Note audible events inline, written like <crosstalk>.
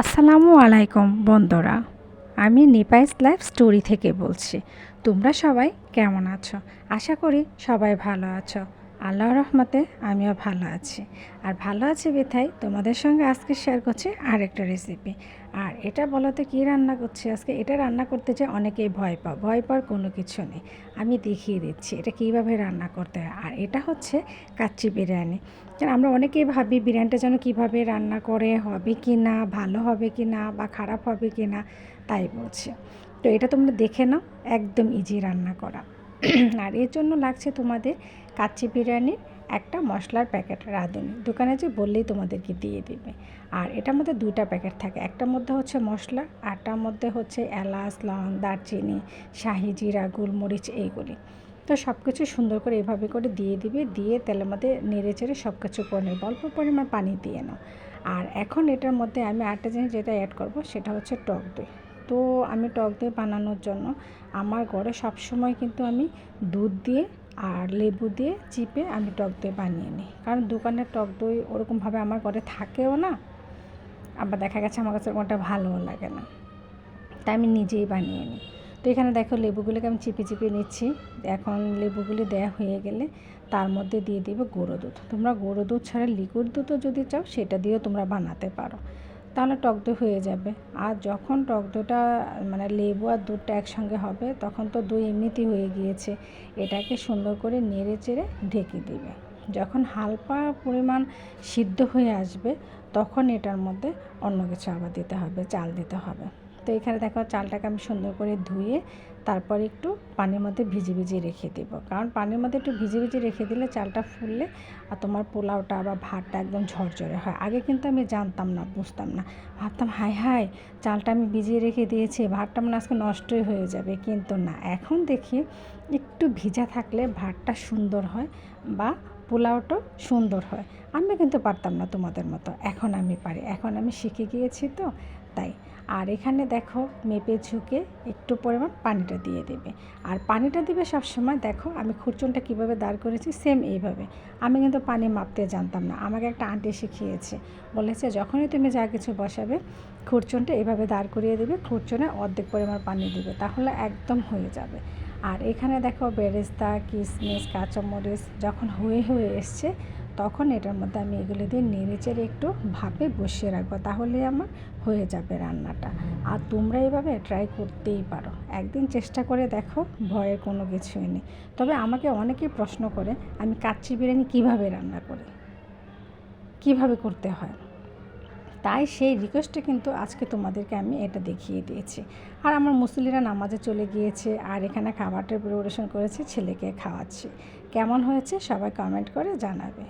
আসসালামু আলাইকুম বন্ধুরা। আমি নিপাইস লাইফ স্টোরি থেকে বলছি। তোমরা সবাই কেমন আছো? আশা করি সবাই ভালো আছো। আল্লাহ রহমতে আমিও ভালো আছি। আর ভালো আছি বিথাই তোমাদের সঙ্গে আজকে শেয়ার করছি আরেকটা রেসিপি আর এটা বলতে কী রান্না করছি? আজকে এটা রান্না করতে যে অনেকেই ভয় পাও ভয় পাওয়ার কোনো কিছু নেই। আমি দেখিয়ে দিচ্ছি এটা কীভাবে রান্না করতে হয়। আর এটা হচ্ছে কাচ্চি বিরিয়ানি। কারণ আমরা অনেকেই ভাবি বিরিয়ানিটা যেন কীভাবে রান্না করে, হবে কি না, ভালো হবে কি না বা খারাপ হবে কি না, তাই বলছি। তো এটা তোমরা দেখে নাও, একদম ইজি রান্না করা। <clears throat> আর এর জন্য লাগছে তোমাদের কাচ্চি বিরিয়ানির একটা মশলার প্যাকেট রাঁধুনি। দোকানে যে বললেই তোমাদেরকে দিয়ে দেবে। আর এটার মধ্যে দুইটা প্যাকেট থাকে। একটার মধ্যে হচ্ছে মশলা, আরটার মধ্যে হচ্ছে এলাচ, লং, দারচিনি, শাহি জিরা, গোলমরিচ এইগুলি। তো সব কিছু সুন্দর করে এভাবে করে দিয়ে দিবে। দিয়ে তেলের মধ্যে নেড়ে চেড়ে সব কিছু করে নেবে। অল্প পরিমাণ পানি দিয়ে নাও। আর এখন এটার মধ্যে আমি আটটা জিনিস যেটা অ্যাড করব, সেটা হচ্ছে টক দই। তো আমি টক দই বানানোর জন্য আমার ঘরে সবসময় কিন্তু আমি দুধ দিয়ে আর লেবু দিয়ে চিপে আমি টক দই বানিয়ে নিই। কারণ দোকানের টক দই ওরকমভাবে আমার ঘরে থাকেও না, আবার দেখা গেছে আমার কাছে ওটা ভালোও লাগে না। তাই আমি নিজেই বানিয়ে নিই। তো এখানে দেখো লেবুগুলোকে আমি চিপে চিপে নিচ্ছি। এখন লেবুগুলি দেয়া হয়ে গেলে তার মধ্যে দিয়ে দিবে গুঁড়ো দুধ। তোমরা গুঁড়ো দুধ ছাড়া লিকুইড দুধও যদি চাও সেটা দিয়েও তোমরা বানাতে পারো। তাহলে টক দই হয়ে যাবে। আর যখন টক দইটা মানে লেবু আর দুধটা একসঙ্গে হবে, তখন তো দই এমনিতেই হয়ে গিয়েছে। এটাকে সুন্দর করে নেড়ে চেড়ে ঢেকে দেবে। যখন হালকা পরিমাণ সিদ্ধ হয়ে আসবে, তখন এটার মধ্যে অন্য কিছু আবার দিতে হবে, চাল দিতে হবে। তো এখানে দেখো, চালটাকে আমি সুন্দর করে ধুয়ে তারপর একটু পানির মধ্যে ভিজে ভিজে রেখে দেবো। কারণ পানির মধ্যে একটু ভিজে ভিজে রেখে দিলে চালটা ফুললে আর তোমার পোলাওটা বা ভাতটা একদম ঝরঝরে হয়। আগে কিন্তু আমি জানতাম না, বুঝতাম না। ভাবতাম হাই হাই চালটা আমি ভিজিয়ে রেখে দিয়েছি, ভাতটা মানে আজকে নষ্টই হয়ে যাবে। কিন্তু না, এখন দেখি একটু ভিজা থাকলে ভাতটা সুন্দর হয় বা পোলাওটাও সুন্দর হয়। আমি কিন্তু পারতাম না তোমাদের মতো, এখন আমি পারি। এখন আমি শিখে গিয়েছি তো, তাই। আর এখানে দেখো, মেপে ঝুঁকে একটু পরিমাণ পানিটা দিয়ে দেবে। আর পানিটা দিবে সবসময় দেখো আমি খুরচুনটা কীভাবে দাঁড় করেছি সেম এইভাবে। আমি কিন্তু পানি মাপতে জানতাম না। আমাকে একটা আন্টি শিখিয়েছে। বলেছে, যখনই তুমি যা কিছু বসাবে খুরচুনটা এভাবে দাঁড় করিয়ে দেবে খুরচুনে অর্ধেক পরিমাণ পানি দিবে, তাহলে একদম হয়ে যাবে। আর এখানে দেখো বেরেস্তা কিশমিশ কাঁচামরিচ যখন হয়ে হয়ে এসছে তখন এটার মধ্যে আমি এগুলো দিয়ে নেড়েচেড়ে একটু ভাপে বসিয়ে রাখব, তাহলে আমার হয়ে যাবে রান্নাটা। আর তোমরা এইভাবে ট্রাই করতেই পারো। একদিন চেষ্টা করে দেখো, ভয়ের কোনো কিছুই নেই। তবে আমাকে অনেকেই প্রশ্ন করে, আমি কাচ্চি বিরিয়ানি কীভাবে রান্না করি? কীভাবে করতে হয়? তাই সেই রিকোয়েস্টে কিন্তু আজকে তোমাদেরকে আমি এটা দেখিয়ে দিয়েছি। আর আমার মুসলিরা নামাজে চলে গিয়েছে, আর এখানে খাবারটা প্রিপারেশন করেছি, ছেলেকে খাওয়াচ্ছি। কেমন হয়েছে সবাই কমেন্ট করে জানাবে।